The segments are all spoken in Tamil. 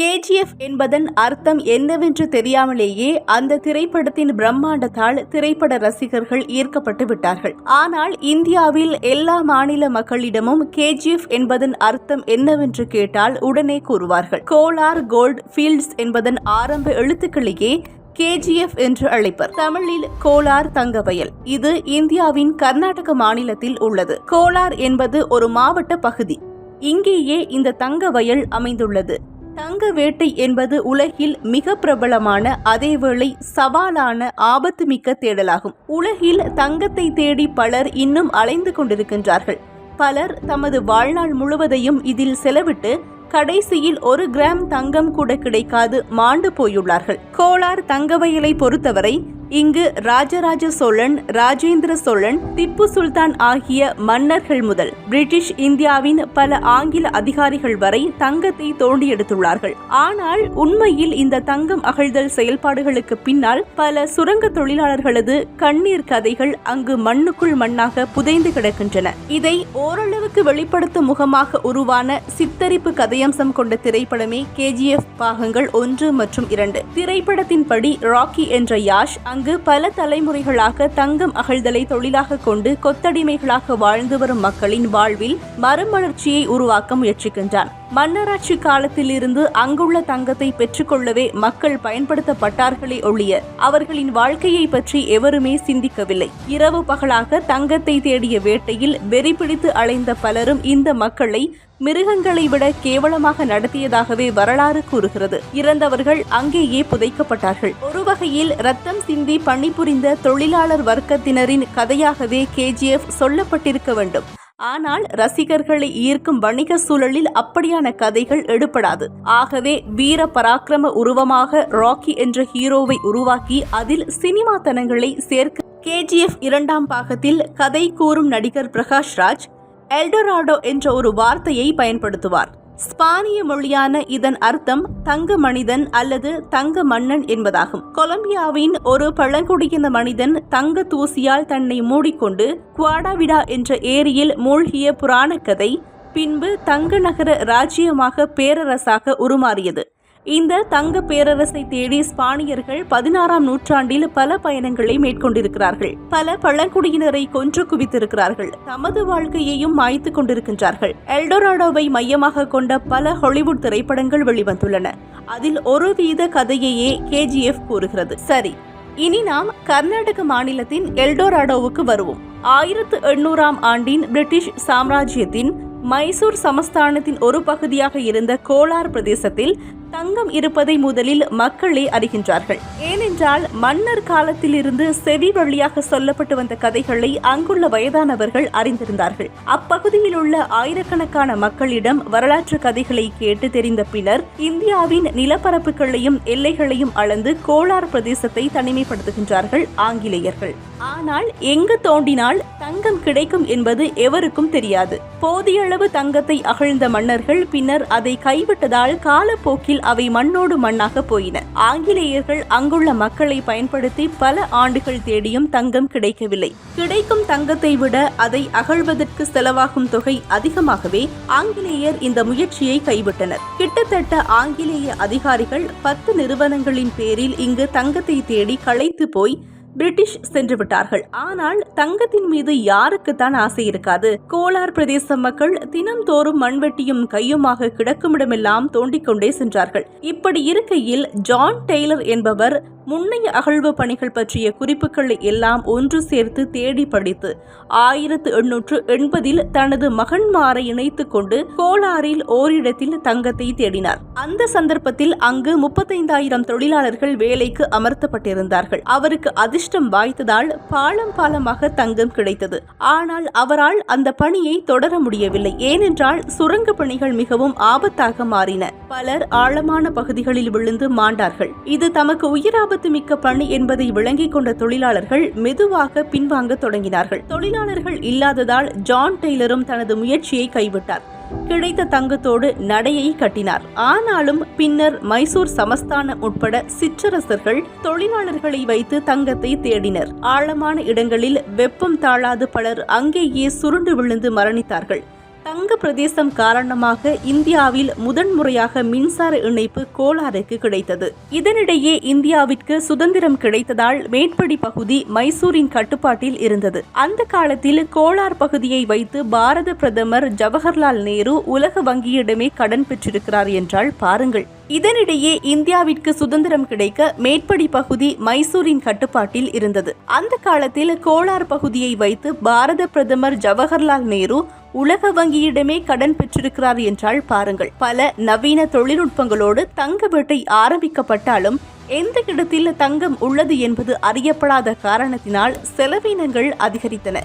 கேஜிஎஃப் என்பதன் அர்த்தம் என்னவென்று தெரியாமலேயே அந்த திரைப்படத்தின் பிரம்மாண்டத்தால் திரைப்பட ரசிகர்கள் ஈர்க்கப்பட்டு விட்டார்கள். ஆனால் இந்தியாவில் எல்லா மாநில மக்களிடமும் கேஜிஎஃப் என்பதன் அர்த்தம் என்னவென்று கேட்டால் உடனே கூறுவார்கள். கோலார் கோல்ட் ஃபீல்ட்ஸ் என்பதன் ஆரம்ப எழுத்துக்களையே கேஜிஎஃப் என்று அழைப்பர். தமிழில் கோலார் தங்கவயல். இது இந்தியாவின் கர்நாடக மாநிலத்தில் உள்ளது. கோலார் என்பது ஒரு மாவட்ட பகுதி. இங்கேயே இந்த தங்க வயல் அமைந்துள்ளது. தங்க வேட்டை என்பது உலகில் மிக பிரபலமான அதேவேளை சவாலான ஆபத்துமிக்க தேடலாகும். உலகில் தங்கத்தை தேடி பலர் இன்னும் அலைந்து கொண்டிருக்கின்றார்கள். பலர் தமது வாழ்நாள் முழுவதையும் இதில் செலவிட்டு கடைசியில் ஒரு கிராம் தங்கம் கூட கிடைக்காது மாண்டு போயுள்ளார்கள். கோலார் தங்கவயலை பொறுத்தவரை இங்கு ராஜராஜ சோழன் ராஜேந்திர சோழன் திப்பு சுல்தான் ஆகிய மன்னர்கள் முதல் பிரிட்டிஷ் இந்தியாவின் பல ஆங்கில அதிகாரிகள் வரை தங்கத்தை தோண்டி எடுத்துள்ளார்கள் ஆனால் உண்மையில் இந்த தங்கம் அகழ்தல் செயல்பாடுகளுக்கு பின்னால் பல சுரங்க தொழிலாளர்களது கண்ணீர் கதைகள் அங்கு மண்ணுக்குள் மண்ணாக புதைந்து கிடக்கின்றன. இதை ஓரளவுக்கு வெளிப்படுத்தும் முகமாக உருவான சித்தரிப்பு கதையம்சம் கொண்ட திரைப்படமே கேஜிஎஃப் பாகங்கள் ஒன்று மற்றும் இரண்டு. திரைப்படத்தின்படி ராக்கி என்ற யாஷ் அங்கு பல தலைமுறைகளாக தங்கம் அகழ்தலை தொழிலாக கொண்டு கொத்தடிமைகளாக வாழ்ந்து வரும் மக்களின் வாழ்வில் மறுமலர்ச்சியை உருவாக்க முயற்சிக்கின்றான். மன்னராட்சி காலத்திலிருந்து அங்குள்ள தங்கத்தை பெற்றுக்கொள்ளவே மக்கள் பயன்படுத்தப்பட்டார்களே ஒழிய அவர்களின் வாழ்க்கையை பற்றி எவருமே சிந்திக்கவில்லை. இரவு பகலாக தங்கத்தை தேடிய வேட்டையில் வெறி பிடித்து அலைந்த பலரும் இந்த மக்களை மிருகங்களை விட கேவலமாக நடத்தியதாகவே வரலாறு கூறுகிறது. இறந்தவர்கள் அங்கேயே புதைக்கப்பட்டார்கள். ஒரு வகையில் ரத்தம் சிந்தி பணிபுரிந்த தொழிலாளர் வர்க்கத்தினரின் கதையாகவே கேஜிஎஃப் சொல்லப்பட்டிருக்க வேண்டும். ஆனால் ரசிகர்களை ஈர்க்கும் வணிக சூழலில் அப்படியான கதைகள் எடுபடாது. ஆகவே வீர பராக்கிரம உருவமாக ராக்கி என்ற ஹீரோவை உருவாக்கி அதில் சினிமா தனங்களை சேர்க்க கேஜிஎஃப் இரண்டாம் பாகத்தில் கதை கூறும் நடிகர் பிரகாஷ் ராஜ் எல்டோராடோ என்ற ஒரு வார்த்தையை பயன்படுத்துவார். ஸ்பானிய மொழியான இதன் அர்த்தம் தங்க மனிதன் அல்லது தங்க மன்னன் என்பதாகும். கொலம்பியாவின் ஒரு பழங்குடியின மனிதன் தங்க தூசியால் தன்னை மூடிக்கொண்டு குவாடாவிடா என்ற ஏரியில் மூழ்கிய புராணக் கதை பின்பு தங்க நகர ராஜ்யமாக பேரரசாக உருமாறியது. இந்த தங்க பேரரசை தேடி ஸ்பானியர்கள் பதினாறாம் நூற்றாண்டில் பல பயணங்களை மேற்கொண்டிருக்கிறார்கள். பல பழங்குடியினரை கொன்று குவித்திருக்கிறார்கள். தமது வாழ்க்கையையும் மாய்த்து கொண்டிருக்கின்றார்கள். எல்டோராடோவை மையமாக கொண்ட பல ஹாலிவுட் திரைப்படங்கள் வெளிவந்துள்ளன. அதில் ஒரு வீத கதையையே கேஜிஎஃப் கூறுகிறது. சரி இனி நாம் கர்நாடக மாநிலத்தின் எல்டோராடோவுக்கு வருவோம். ஆயிரத்து எண்ணூறாம் ஆண்டின் பிரிட்டிஷ் சாம்ராஜ்யத்தின் மைசூர் சமஸ்தானத்தின் ஒரு பகுதியாக இருந்த கோலார் பிரதேசத்தில் தங்கம் இருப்பதை முதலில் மக்களே அறிகின்றார்கள். ஏனென்றால் மன்னர் காலத்திலிருந்து செவி வழியாக சொல்லப்பட்டு வந்த கதைகளை அங்குள்ள வயதானவர்கள் அறிந்திருந்தார்கள். அப்பகுதியில் உள்ள ஆயிரக்கணக்கான மக்களிடம் வரலாற்று கதைகளை கேட்டு தெரிந்த பின்னர் இந்தியாவின் நிலப்பரப்புகளையும் எல்லைகளையும் அளந்து கோலார் பிரதேசத்தை தனிமைப்படுத்துகின்றார்கள் ஆங்கிலேயர்கள். ஆனால் எங்கு தோண்டினால் தங்கம் கிடைக்கும் என்பது எவருக்கும் தெரியாது. போதிய அளவு தங்கத்தை அகழ்ந்த மன்னர்கள் பின்னர் அதை கைவிட்டதால் காலப்போக்கில் அவை மண்ணோடு மண்ணாக போயின. ஆங்கிலேயர்கள் அங்குள்ள மக்களை பயன்படுத்தி பல ஆண்டுகள் தேடியும் தங்கம் கிடைக்கவில்லை. கிடைக்கும் தங்கத்தை விட அதை அகழ்வதற்கு செலவாகும் தொகை அதிகமாகவே ஆங்கிலேயர் இந்த முயற்சியை கைவிட்டனர். கிட்டத்தட்ட ஆங்கிலேய அதிகாரிகள் பத்து நிறுவனங்களின் பேரில் இங்கு தங்கத்தை தேடி களைத்து போய் பிரிட்டிஷ் சென்று விட்டார்கள். ஆனால் தங்கத்தின் மீது யாருக்குத்தான் ஆசை இருக்காது. கோலார் பிரதேச மக்கள் தினம்தோறும் மண்வெட்டியும் கையுமாக கிடக்குமிடமெல்லாம் தோண்டிக்கொண்டே சென்றார்கள். இப்படி இருக்கையில் ஜான் டெய்லர் என்பவர் முன்னைய அகழ்வு பணிகள் பற்றிய குறிப்புகளை எல்லாம் ஒன்று சேர்த்து தேடி படித்து ஆயிரத்து எண்ணூற்று எண்பதில் தனது மகன்மாரை இணைத்துக் கொண்டு கோலாரில் ஓரிடத்தில் தங்கத்தை தேடினார். அந்த சந்தர்ப்பத்தில் அங்கு முப்பத்தைந்தாயிரம் தொழிலாளர்கள் வேலைக்கு அமர்த்தப்பட்டிருந்தார்கள். அவருக்கு அதிர்ஷ்டம் வாய்த்ததால் பாலம் பாலமாக தங்கம் கிடைத்தது. ஆனால் அவரால் அந்த பணியை தொடர முடியவில்லை. ஏனென்றால் சுரங்க பணிகள் மிகவும் ஆபத்தாக மாறின. பலர் ஆழமான பகுதிகளில் விழுந்து மாண்டார்கள். இது தமக்கு உயிரா ஆபத்துமிக்க பணி என்பதை விளங்கிக் கொண்ட தொழிலாளர்கள் மெதுவாக பின்வாங்க தொடங்கினார்கள். தொழிலாளர்கள் இல்லாததால் ஜான் டெய்லரும் தனது முயற்சியை கைவிட்டார். கிடைத்த தங்கத்தோடு நடையை கட்டினார். ஆனாலும் பின்னர் மைசூர் சமஸ்தானம் உட்பட சிற்றரசர்கள் தொழிலாளர்களை வைத்து தங்கத்தை தேடினர். ஆழமான இடங்களில் வெப்பம் தாழாது பலர் அங்கேயே சுருண்டு விழுந்து மரணித்தார்கள். தங்க பிரதேசம் காரணமாக இந்தியாவில் முதன்முறையாக மின்சார இணைப்பு கோலாருக்கு கிடைத்தது. இதனிடையே இந்தியாவிற்கு சுதந்திரம் கிடைத்ததால் மேற்படி பகுதி மைசூரின் கட்டுப்பாட்டில் இருந்தது. அந்த காலத்தில் கோலார் பகுதியை வைத்து பாரத பிரதமர் ஜவஹர்லால் நேரு உலக வங்கியிடமே கடன் பெற்றிருக்கிறார் என்றால் பாருங்கள். இதனிடையே இந்தியாவிற்கு சுதந்திரம் கிடைக்க மேற்படி பகுதி மைசூரின் கட்டுப்பாட்டில் இருந்தது. அந்த காலத்தில் கோலார் பகுதியை வைத்து பாரத பிரதமர் ஜவஹர்லால் நேரு உலக வங்கியிடமே கடன் பெற்றிருக்கிறார் என்றால் பாருங்கள். பல நவீன தொழில்நுட்பங்களோடு தங்க வேட்டை ஆரம்பிக்கப்பட்டாலும் எந்த இடத்தில் தங்கம் உள்ளது என்பது அறியப்படாத காரணத்தினால் செலவினங்கள் அதிகரித்தன.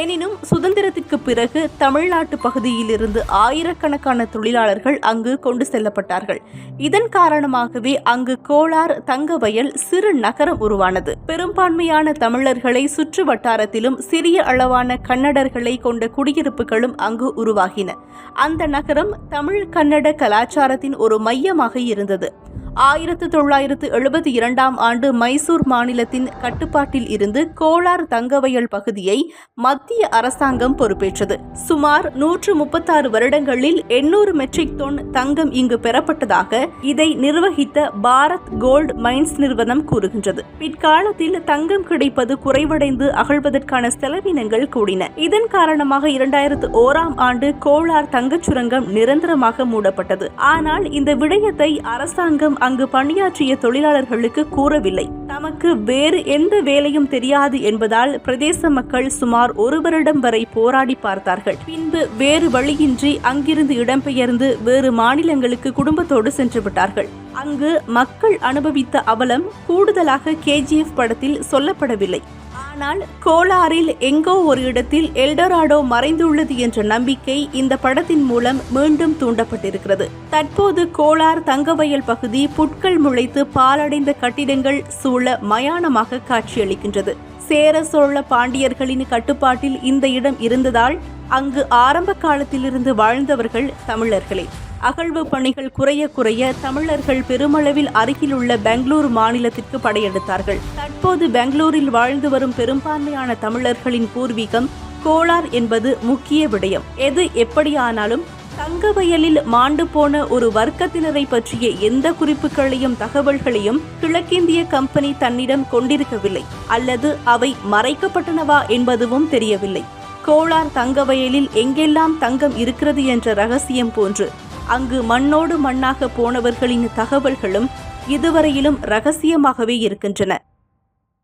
எனினும் சுதந்திரத்திற்கு பிறகு தமிழ்நாட்டு பகுதியிலிருந்து ஆயிரக்கணக்கான தொழிலாளர்கள் அங்கு கொண்டு செல்லப்பட்டார்கள். இதன் காரணமாகவே அங்கு கோளார் தங்கவயல் சிறு நகரம் உருவானது. பெரும்பான்மையான தமிழர்களை சுற்று வட்டாரத்திலும் சிறிய அளவான கன்னடர்களை கொண்ட குடியிருப்புகளும் அங்கு உருவாகின. அந்த நகரம் தமிழ் கன்னட கலாச்சாரத்தின் ஒரு மையமாக இருந்தது. ஆயிரத்து தொள்ளாயிரத்து எழுபத்தி இரண்டாம் ஆண்டு மைசூர் மாநிலத்தின் கட்டுப்பாட்டில் இருந்து கோலார் தங்கவயல் பகுதியை மத்திய அரசாங்கம் பொறுப்பேற்றது. சுமார் நூற்று முப்பத்தாறு வருடங்களில் எண்ணூறு மெட்ரிக் டன் தங்கம் இங்கு பெறப்பட்டதாக இதை நிர்வகித்த பாரத் கோல்ட் மைன்ஸ் நிறுவனம் கூறுகின்றது. பிற்காலத்தில் தங்கம் கிடைப்பது குறைவடைந்து அகழ்வதற்கான செலவினங்கள் கூடின. இதன் காரணமாக இரண்டாயிரத்து ஓராம் ஆண்டு கோலார் தங்கச் சுரங்கம் நிரந்தரமாக மூடப்பட்டது. ஆனால் இந்த விடயத்தை அரசாங்கம் அங்கு பணியாற்றிய தொழிலாளர்களுக்கு கூறவில்லை. தமக்கு வேறு எந்த வேலையும் தெரியாது என்பதால் பிரதேச மக்கள் சுமார் ஒரு வருடம் வரை போராடி பார்த்தார்கள். பின்பு வேறு வழியின்றி அங்கிருந்து இடம்பெயர்ந்து வேறு மாநிலங்களுக்கு குடும்பத்தோடு சென்று விட்டார்கள். அங்கு மக்கள் அனுபவித்த அவலம் கூடுதலாக கேஜிஎஃப் படத்தில் சொல்லப்படவில்லை. ஆனால் கோலாரில் எங்கோ ஒரு இடத்தில் எல்டோராடோ மறைந்துள்ளது என்ற நம்பிக்கை இந்த படத்தின் மூலம் மீண்டும் தூண்டப்பட்டிருக்கிறது. தற்போது கோலார் தங்கவயல் பகுதி புட்கள் முளைத்து பாலடைந்த கட்டிடங்கள் சூழ மயானமாக காட்சியளிக்கின்றது. சேர சோழ பாண்டியர்களின் கட்டுப்பாட்டில் இந்த இடம் இருந்ததால் அங்கு ஆரம்ப காலத்திலிருந்து வாழ்ந்தவர்கள் தமிழர்களே. அகழ்வு பணிகள் குறைய குறைய தமிழர்கள் பெருமளவில் அருகிலுள்ள பெங்களூரு மாநிலத்திற்கு படையெடுத்தார்கள். தற்போது பெங்களூரில் வாழ்ந்து வரும் பெரும்பான்மையான தமிழர்களின் பூர்வீகம் கோலார் என்பது முக்கிய விடயம். எது எப்படியானாலும் தங்கவயலில் மாண்டு போன ஒரு வர்க்கத்தினரை பற்றிய எந்த குறிப்புகளையும் தகவல்களையும் கிழக்கிந்திய கம்பெனி தன்னிடம் கொண்டிருக்கவில்லை. அல்லது அவை மறைக்கப்பட்டனவா என்பதுவும் தெரியவில்லை. கோலார் தங்கவயலில் எங்கெல்லாம் தங்கம் இருக்கிறது என்ற ரகசியம் போன்று அங்கு மண்ணோடு மண்ணாக போனவர்களின் தகவல்களும் இதுவரையிலும் ரகசியமாகவே இருக்கின்றன.